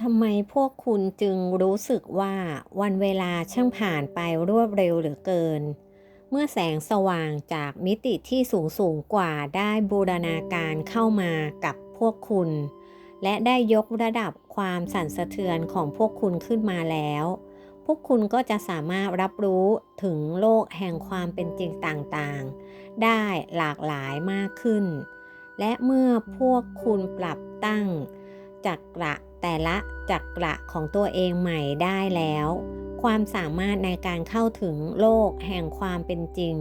ทำไมพวกคุณจึงรู้สึกว่าวันเวลาช่างผ่านไปรวดเร็วเหลือเกิน เมื่อแสงสว่างจากมิติที่สูงสูงกว่าได้บูรณาการเข้ามากับพวกคุณ และได้ยกระดับความสั่นสะเทือนของพวกคุณขึ้นมาแล้ว พวกคุณก็จะสามารถรับรู้ถึงโลกแห่งความเป็นจริงต่างๆ ได้หลากหลายมากขึ้น และเมื่อพวกคุณปรับตั้งจักระ แต่ละจักระของตัวเองใหม่ได้แล้ว ความสามารถในการเข้าถึงโลกแห่งความเป็นจริง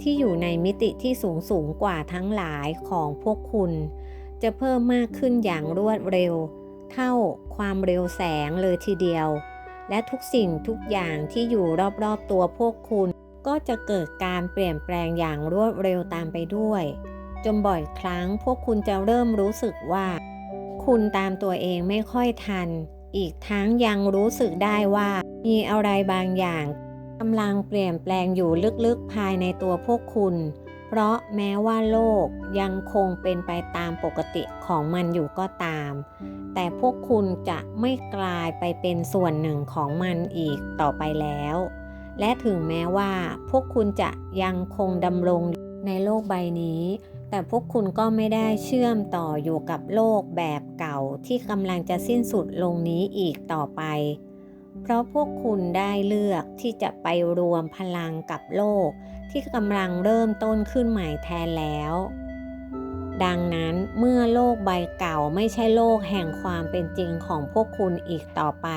ที่อยู่ในมิติที่สูงสูงกว่าทั้งหลายของพวกคุณ จะเพิ่มมากขึ้นอย่างรวดเร็ว เท่าความเร็วแสงเลยทีเดียว และทุกสิ่งทุกอย่างที่อยู่รอบๆตัวพวกคุณ ก็จะเกิดการเปลี่ยนแปลงอย่างรวดเร็วตามไปด้วย จนบ่อยครั้งพวกคุณจะเริ่มรู้สึกว่า คุณตามตัวเองไม่ค่อยทัน อีกทั้งยังรู้สึกได้ว่ามีอะไรบางอย่างกำลังเปลี่ยนแปลงอยู่ลึกๆภายในตัวพวกคุณ เพราะแม้ว่าโลกยังคงเป็นไปตามปกติของมันอยู่ก็ตาม แต่พวกคุณจะไม่กลายไปเป็นส่วนหนึ่งของมันอีกต่อไปแล้ว และถึงแม้ว่าพวกคุณจะยังคงดำรงในโลกใบนี้ แต่พวกคุณก็ไม่ได้เชื่อมต่ออยู่กับโลกแบบเก่าที่กำลังจะสิ้นสุดลงนี้อีกต่อไป เพราะพวกคุณได้เลือกที่จะไปรวมพลังกับโลก ที่กำลังเริ่มต้นขึ้นใหม่แทนแล้ว ดังนั้นเมื่อโลกใบเก่าไม่ใช่โลกแห่งความเป็นจริงของพวกคุณอีกต่อไป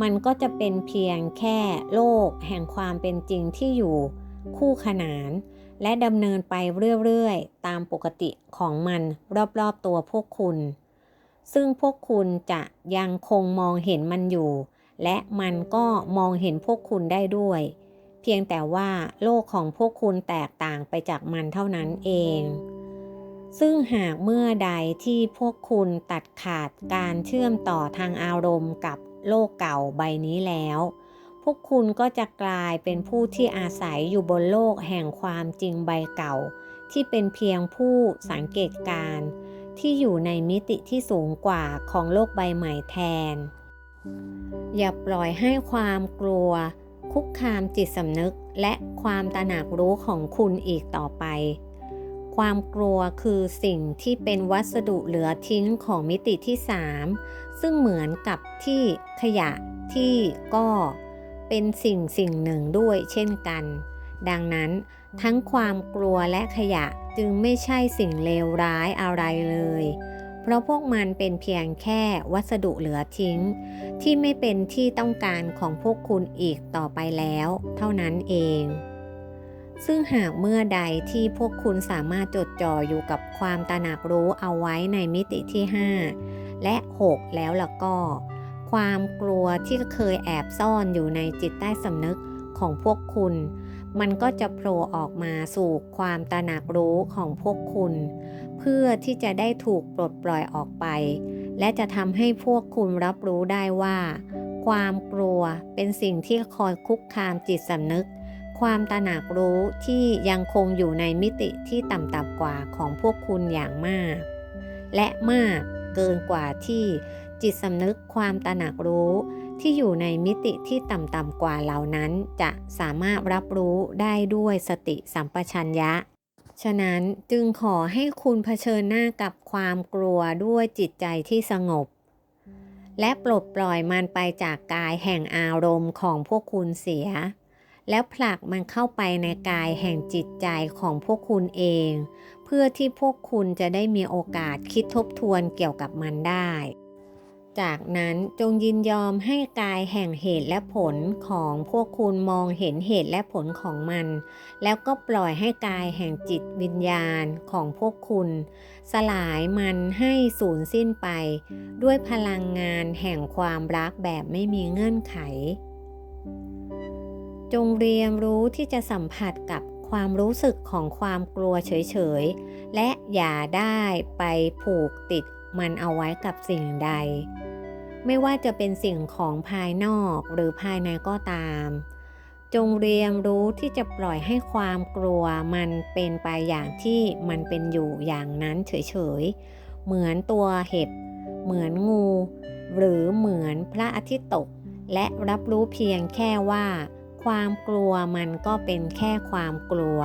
มันก็จะเป็นเพียงแค่โลกแห่งความเป็นจริงที่อยู่คู่ขนาน และดำเนินไปเรื่อยๆ ตามปกติของมันรอบๆตัวพวกคุณ ซึ่งพวกคุณจะยังคงมองเห็นมันอยู่ และมันก็มองเห็นพวกคุณได้ด้วย เพียงแต่ว่าโลกของพวกคุณแตกต่างไปจากมันเท่านั้นเอง ซึ่งหากเมื่อใดที่พวกคุณตัดขาดการเชื่อมต่อทางอารมณ์กับโลกเก่าใบนี้แล้ว พวกคุณก็จะกลายเป็นผู้ที่อาศัยอยู่บนโลกแห่งความจริงใบเก่า ที่เป็นเพียงผู้สังเกตการณ์ที่อยู่ในมิติที่สูงกว่าของโลกใบใหม่แทน อย่าปล่อยให้ความกลัว คุกคามจิตสำนึกและความตระหนักรู้ของคุณอีกต่อไป ความกลัวคือสิ่งที่เป็นวัสดุเหลือทิ้งของมิติที่ 3 ซึ่งเหมือนกับที่ขยะที่ก็ เป็นสิ่งสิ่งหนึ่งด้วยเช่นกัน ดังนั้นทั้งความกลัวและขยะจึงไม่ใช่สิ่งเลวร้ายอะไรเลย เพราะพวกมันเป็นเพียงแค่วัสดุเหลือทิ้ง ที่ไม่เป็นที่ต้องการของพวกคุณอีกต่อไปแล้ว เท่านั้นเอง ซึ่งหากเมื่อใดที่พวกคุณสามารถจดจ่ออยู่กับความตระหนักรู้เอาไว้ในมิติที่ 5 และ 6 แล้วล่ะก็ ความกลัวที่เคยแอบซ่อนอยู่ในจิตใต้สำนึกของพวกคุณ มันก็จะโผล่ออกมาสู่ความตระหนักรู้ของพวกคุณ เพื่อที่จะได้ถูกปลดปล่อยออกไป และจะทำให้พวกคุณรับรู้ได้ว่า ความกลัวเป็นสิ่งที่คอยคุกคามจิตสำนึก ความตระหนักรู้ที่ยังคงอยู่ในมิติที่ต่ำๆกว่าของพวกคุณอย่างมาก และมากเกินกว่าที่ จิตสำนึกความตระหนักรู้ ที่อยู่ในมิติที่ต่ำๆกว่าเหล่านั้น จะสามารถรับรู้ได้ด้วยสติสัมปชัญญะ ฉะนั้นจึงขอให้คุณเผชิญหน้ากับความกลัวด้วยจิตใจที่สงบ และปลดปล่อยมันไปจากกายแห่งอารมณ์ของพวกคุณเสีย แล้วผลักมันเข้าไปในกายแห่งจิตใจของพวกคุณเองเพื่อที่พวกคุณจะได้มีโอกาสคิดทบทวนเกี่ยวกับมันได้ จากนั้นจงยินยอมให้กายแห่งเหตุและผลของพวกคุณมองเห็นเหตุและผลของมัน แล้วก็ปล่อยให้กายแห่งจิตวิญญาณของพวกคุณ สลายมันให้สูญสิ้นไป ด้วยพลังงานแห่งความรักแบบไม่มีเงื่อนไข จงเรียนรู้ที่จะสัมผัสกับความรู้สึกของความกลัวเฉยๆ และอย่าได้ไปผูกติดมันเอาไว้กับสิ่งใด ไม่ว่าจะเป็นสิ่งของภายนอกหรือภายในก็ตาม จงเรียนรู้ที่จะปล่อยให้ความกลัวมันเป็นไปอย่างที่มันเป็นอยู่อย่างนั้นเฉยๆ เหมือนตัวเห็บ เหมือนงู หรือเหมือนพระอาทิตย์ตก และรับรู้เพียงแค่ว่า ความกลัวมันก็เป็นแค่ความกลัว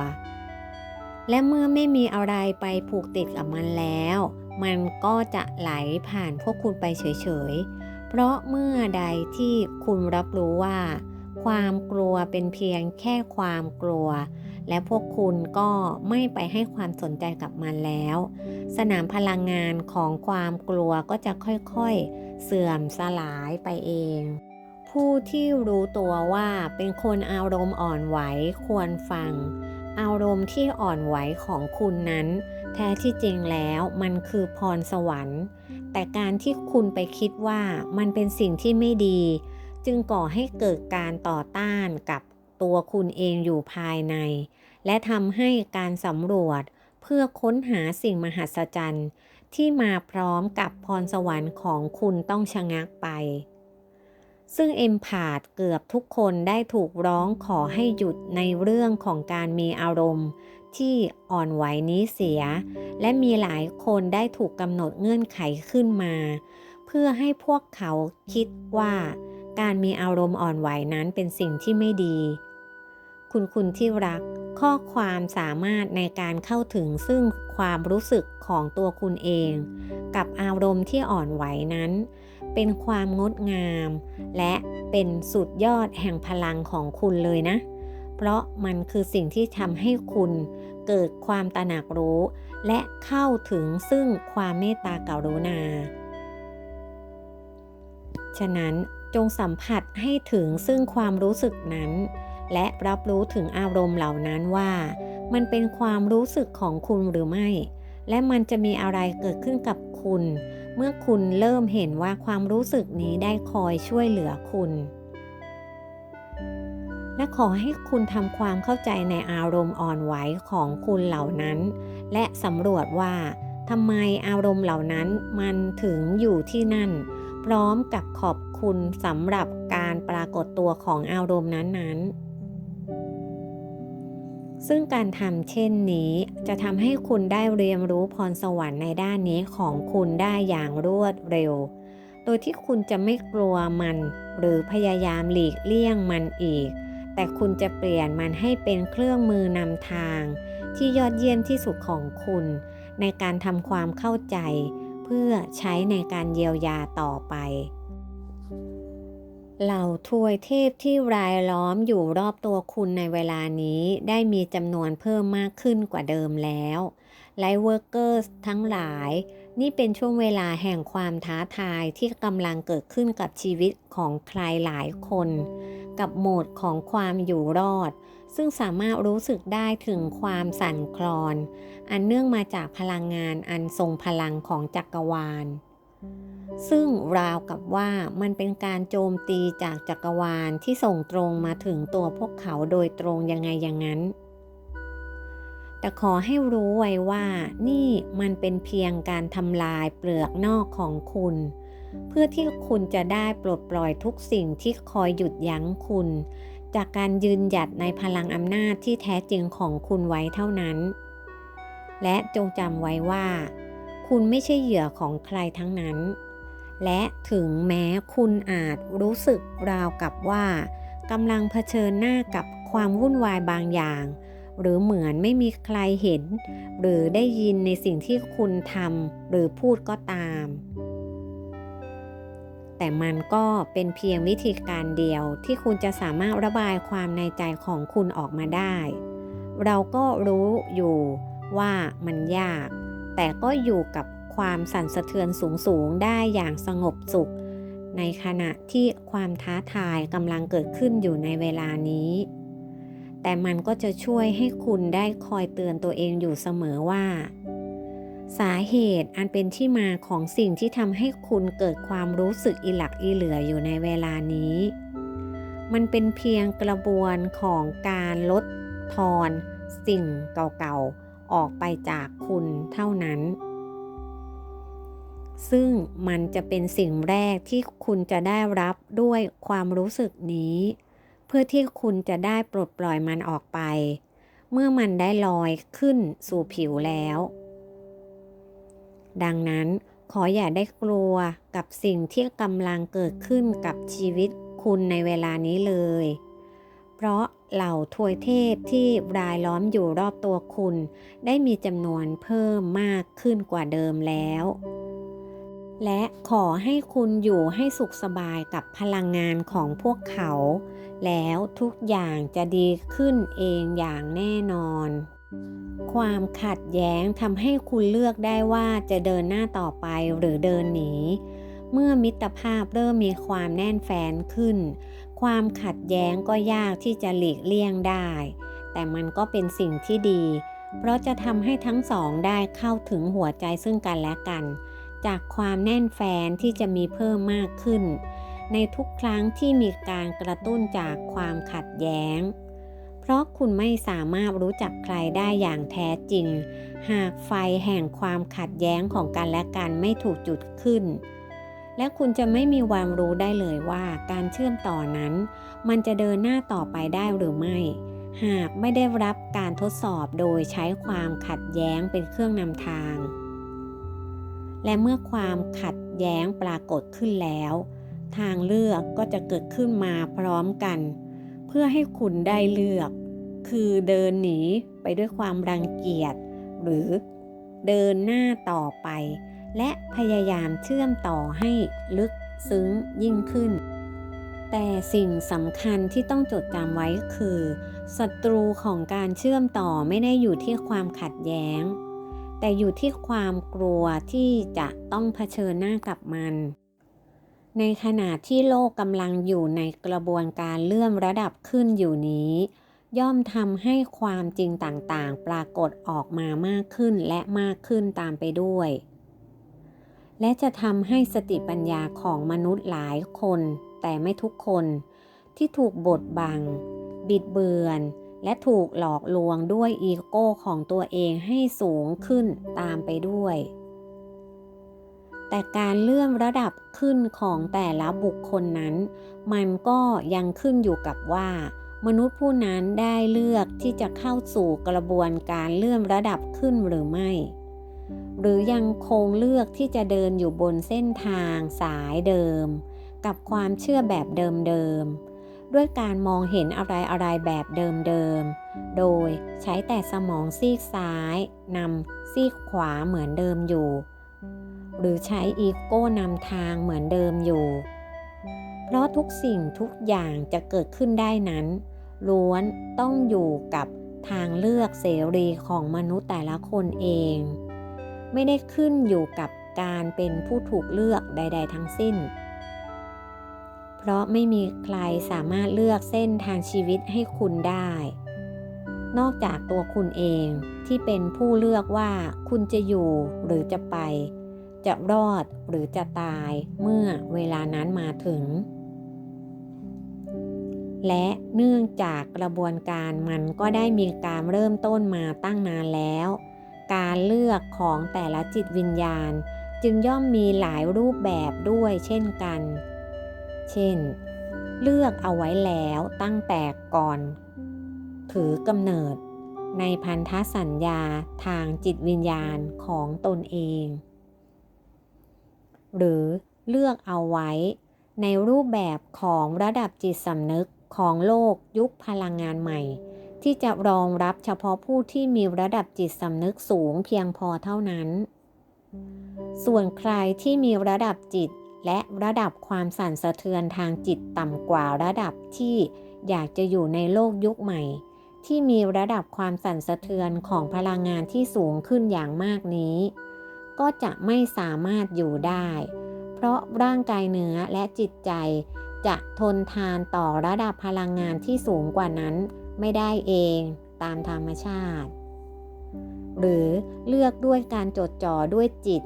และเมื่อไม่มีอะไรไปผูกติดกับมันแล้ว มันก็จะไหลผ่านพวกคุณไปเฉยๆ เพราะเมื่อใดที่คุณรับรู้ว่า ความกลัวเป็นเพียงแค่ความกลัว และพวกคุณก็ไม่ไปให้ความสนใจกับมันแล้ว สนามพลังงานของความกลัวก็จะค่อยๆเสื่อมสลายไปเองผู้ที่รู้ตัวว่าเป็นคนอารมณ์อ่อนไหวควรฟัง อารมณ์ที่อ่อนไหวของคุณนั้น แท้ที่จริงแล้วมันคือพรสวรรค์ แต่การที่คุณไปคิดว่ามันเป็นสิ่งที่ไม่ดี จึงก่อให้เกิดการต่อต้านกับตัวคุณเองอยู่ภายใน และทำให้การสำรวจเพื่อค้นหาสิ่งมหัศจรรย์ ที่มาพร้อมกับพรสวรรค์ของคุณต้องชะงักไป ซึ่งเอ็มพาดเกือบทุกคนได้ถูกร้องขอให้หยุดในเรื่องของการมีอารมณ์ ที่อ่อนไหวนี้เสีย และมีหลายคนได้ถูกกำหนดเงื่อนไขขึ้นมา เพื่อให้พวกเขาคิดว่า การมีอารมณ์อ่อนไหวนั้นเป็นสิ่งที่ไม่ดี คุณคุณที่รักข้อความสามารถในการเข้าถึงซึ่งความรู้สึกของตัวคุณเอง กับอารมณ์ที่อ่อนไหวนั้น เป็นความงดงาม และเป็นสุดยอดแห่งพลังของคุณเลยนะ เพราะมันคือสิ่งที่ทำให้คุณเกิดความตระหนักรู้ และเข้าถึงซึ่งความเมตตากรุณา ฉะนั้นจงสัมผัสให้ถึงซึ่งความรู้สึกนั้น และรับรู้ถึงอารมณ์เหล่านั้นว่า มันเป็นความรู้สึกของคุณหรือไม่ และมันจะมีอะไรเกิดขึ้นกับคุณ เมื่อคุณเริ่มเห็นว่าความรู้สึกนี้ได้คอยช่วยเหลือคุณ และขอให้คุณทำความเข้าใจในอารมณ์อ่อนไหวของคุณเหล่านั้น และสำรวจว่าทำไมอารมณ์เหล่านั้นมันถึงอยู่ที่นั่น พร้อมกับขอบคุณสำหรับการปรากฏตัวของอารมณ์นั้นๆซึ่งการทำเช่นนี้จะทำให้คุณได้เรียนรู้พรสวรรค์ในด้านนี้ของคุณได้อย่างรวดเร็ว โดยที่คุณจะไม่กลัวมัน หรือพยายามหลีกเลี่ยงมันอีก แต่คุณจะเปลี่ยนมันให้เป็นเครื่องมือนำทาง ที่ยอดเยี่ยมที่สุดของคุณ ในการทำความเข้าใจ เพื่อใช้ในการเยียวยาต่อไปเหล่าทวยเทพที่รายล้อมอยู่รอบตัวคุณในเวลานี้ได้มีจำนวนเพิ่มมากขึ้นกว่าเดิมแล้วไลเวิร์เกอร์ทั้งหลาย นี่เป็นช่วงเวลาแห่งความท้าทายที่กำลังเกิดขึ้นกับชีวิตของใครหลายคน กับโหมดของความอยู่รอด ซึ่งสามารถรู้สึกได้ถึงความสั่นคลอน อันเนื่องมาจากพลังงานอันทรงพลังของจักรวาล ซึ่งราวกับว่ามันเป็นการโจมตีจากจักรวาลที่ส่งตรงมาถึงตัวพวกเขาโดยตรงยังไงอย่างนั้น แต่ขอให้รู้ไว้ว่านี่มันเป็นเพียงการทำลายเปลือกนอกของคุณ เพื่อที่คุณจะได้ปลดปล่อยทุกสิ่งที่คอยหยุดยั้งคุณ จากการยืนหยัดในพลังอำนาจที่แท้จริงของคุณไว้เท่านั้น และจงจำไว้ว่า คุณไม่ใช่เหยื่อของใครทั้งนั้น และถึงแม้คุณอาจรู้สึกราวกับว่ากำลังเผชิญหน้ากับความวุ่นวายบางอย่าง หรือเหมือนไม่มีใครเห็น หรือได้ยินในสิ่งที่คุณทำหรือพูดก็ตาม แต่มันก็เป็นเพียงวิธีการเดียวที่คุณจะสามารถระบายความในใจของคุณออกมาได้ เราก็รู้อยู่ว่ามันยาก แต่ก็อยู่กับความสั่นสะเทือนสูงๆ ได้อย่างสงบสุข ในขณะที่ความท้าทายกำลังเกิดขึ้นอยู่ในเวลานี้ แต่มันก็จะช่วยให้คุณได้คอยเตือนตัวเองอยู่เสมอว่า สาเหตุอันเป็นที่มาของสิ่งที่ทำให้คุณเกิดความรู้สึกอิหลักอิเหลืออยู่ในเวลานี้ มันเป็นเพียงกระบวนของการลดทอนสิ่งเก่าๆ ออกไปจากคุณเท่านั้น ซึ่งมันจะเป็นสิ่งแรกที่คุณจะได้รับด้วยความรู้สึกนี้ เพื่อที่คุณจะได้ปลดปล่อยมันออกไป เมื่อมันได้ลอยขึ้นสู่ผิวแล้ว ดังนั้นขออย่าได้กลัวกับสิ่งที่กำลังเกิดขึ้นกับชีวิตคุณในเวลานี้เลย เพราะเหล่าทวยเทพที่รายล้อมอยู่รอบตัวคุณ ได้มีจำนวนเพิ่มมากขึ้นกว่าเดิมแล้ว และขอให้คุณอยู่ให้สุขสบายกับพลังงานของพวกเขา แล้วทุกอย่างจะดีขึ้นเองอย่างแน่นอน ความขัดแย้งทำให้คุณเลือกได้ว่าจะเดินหน้าต่อไปหรือเดินหนี เมื่อมิตรภาพเริ่มมีความแน่นแฟนขึ้น ความขัดแย้งก็ยากที่จะหลีกเลี่ยงได้ แต่มันก็เป็นสิ่งที่ดี เพราะจะทำให้ทั้งสองได้เข้าถึงหัวใจซึ่งกันและกัน จากความแน่นแฟนที่จะมีเพิ่มมากขึ้น ในทุกครั้งที่มีการกระตุ้นจากความขัดแย้ง เพราะคุณไม่สามารถรู้จักใครได้อย่างแท้จริง หากไฟแห่งความขัดแย้งของกันและกันไม่ถูกจุดขึ้น และคุณจะไม่มีควันรู้ได้เลยว่าการเชื่อมต่อนั้น มันจะเดินหน้าต่อไปได้หรือไม่ หากไม่ได้รับการทดสอบโดยใช้ความขัดแย้งเป็นเครื่องนำทาง และเมื่อความขัดแย้งปรากฏขึ้นแล้ว ทางเลือกก็จะเกิดขึ้นมาพร้อมกัน เพื่อให้คุณได้เลือก คือเดินหนีไปด้วยความรังเกียจ หรือเดินหน้าต่อไป และพยายามเชื่อมต่อให้ลึกซึ้งยิ่งขึ้น แต่สิ่งสำคัญที่ต้องจดจำไว้คือศัตรูของการเชื่อมต่อไม่ได้อยู่ที่ความขัดแย้ง แต่อยู่ที่ความกลัวที่จะต้องเผชิญหน้ากับมัน ในขณะที่โลกกำลังอยู่ในกระบวนการเลื่อนระดับขึ้นอยู่นี้ ย่อมทำให้ความจริงต่างๆ ปรากฏออกมามากขึ้นและมากขึ้นตามไปด้วย และจะทำให้สติปัญญาของมนุษย์หลายคน แต่ไม่ทุกคนที่ถูกบดบัง บิดเบือน และถูกหลอกลวงด้วยอีโก้ของตัวเองให้สูงขึ้นตามไปด้วย แต่การเลื่อนระดับขึ้นของแต่ละบุคคลนั้น มันก็ยังขึ้นอยู่กับว่า มนุษย์ผู้นั้นได้เลือกที่จะเข้าสู่กระบวนการเลื่อนระดับขึ้นหรือไม่ หรือยังคงเลือกที่จะเดินอยู่บนเส้นทางสายเดิม กับความเชื่อแบบเดิมๆด้วยการมองเห็นอะไรๆแบบเดิมๆโดยใช้แต่สมองซีกซ้ายนำซีกขวาเหมือนเดิมอยู่ หรือใช้อีโก้นำทางเหมือนเดิมอยู่ เพราะทุกสิ่งทุกอย่างจะเกิดขึ้นได้นั้น ล้วนต้องอยู่กับทางเลือกเสรีของมนุษย์แต่ละคนเอง ไม่ได้ขึ้นอยู่กับการเป็นผู้ถูกเลือกใด ๆ ทั้งสิ้น เพราะไม่มีใครสามารถเลือกเส้นทางชีวิตให้คุณได้ นอกจากตัวคุณเองที่เป็นผู้เลือกว่าคุณจะอยู่หรือจะไป จะรอดหรือจะตายเมื่อเวลานั้นมาถึง และเนื่องจากกระบวนการมันก็ได้มีการเริ่มต้นมาตั้งนานแล้ว การเลือกของแต่ละจิตวิญญาณจึงย่อมมีหลายรูปแบบด้วยเช่นกัน เช่น เลือกเอาไว้แล้วตั้งแต่ก่อน ถือกำเนิดในพันธสัญญาทางจิตวิญญาณของตนเอง หรือเลือกเอาไว้ ในรูปแบบของระดับจิตสำนึกของโลกยุคพลังงานใหม่ ที่จะรองรับเฉพาะผู้ที่มีระดับจิตสำนึกสูงเพียงพอเท่านั้น ส่วนใครที่มีระดับจิตและระดับความสั่นสะเทือนทางจิตต่ำกว่าระดับที่อยากจะอยู่ในโลกยุคใหม่ ที่มีระดับความสั่นสะเทือนของพลังงานที่สูงขึ้นอย่างมากนี้ ก็จะไม่สามารถอยู่ได้ เพราะร่างกายเนื้อและจิตใจ จะทนทานต่อระดับพลังงานที่สูงกว่านั้นไม่ได้เองตามธรรมชาติ หรือเลือกด้วยการจดจ่อด้วยจิต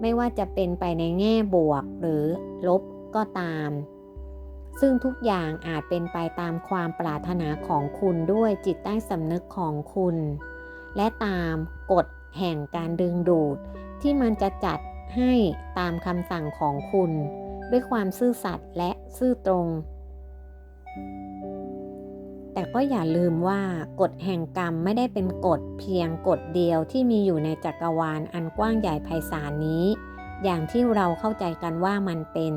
ไม่ว่าจะเป็นไปในแง่บวกหรือลบก็ตาม ซึ่งทุกอย่างอาจเป็นไปตามความปรารถนาของคุณด้วยจิตใต้สำนึกของคุณ และตามกฎแห่งการดึงดูด ที่มันจะจัดให้ตามคำสั่งของคุณ ด้วยความซื่อสัตย์และซื่อตรง แต่ก็อย่าลืมว่ากฎแห่งกรรมไม่ได้เป็นกฎเพียงกฎเดียวที่มีอยู่ในจักรวาลอันกว้างใหญ่ไพศาลนี้ อย่างที่เราเข้าใจกันว่ามันเป็น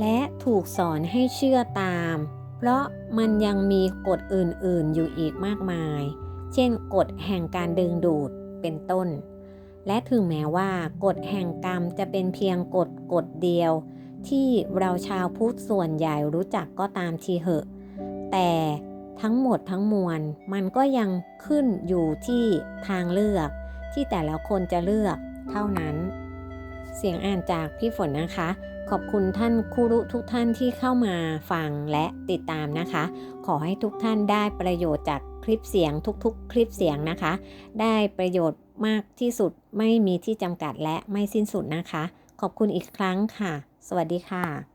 และถูกสอนให้เชื่อตาม เพราะมันยังมีกฎอื่นๆอยู่อีกมากมาย เช่น กฎแห่งการดึงดูดเป็นต้น และถึงแม้ว่ากฎแห่งกรรมจะเป็นเพียงกฎกฎเดียว ที่เราชาวพุทธส่วนใหญ่รู้จักก็ตามทีเหอะ แต่ทั้งหมดทั้งมวลมันก็ยังขึ้นอยู่ที่ทางเลือก ที่แต่ละคนจะเลือกเท่านั้น เสียงอ่านจากพี่ฝนนะคะ ขอบคุณท่านครูรุทุกท่านที่เข้ามาฟังและติดตามนะคะ ขอให้ทุกท่านได้ประโยชน์จากคลิปเสียงทุกๆ คลิปเสียงนะคะ ได้ประโยชน์ มากที่สุดไม่มีที่จำกัดและไม่สิ้นสุดนะคะ ขอบคุณอีกครั้งค่ะ สวัสดีค่ะ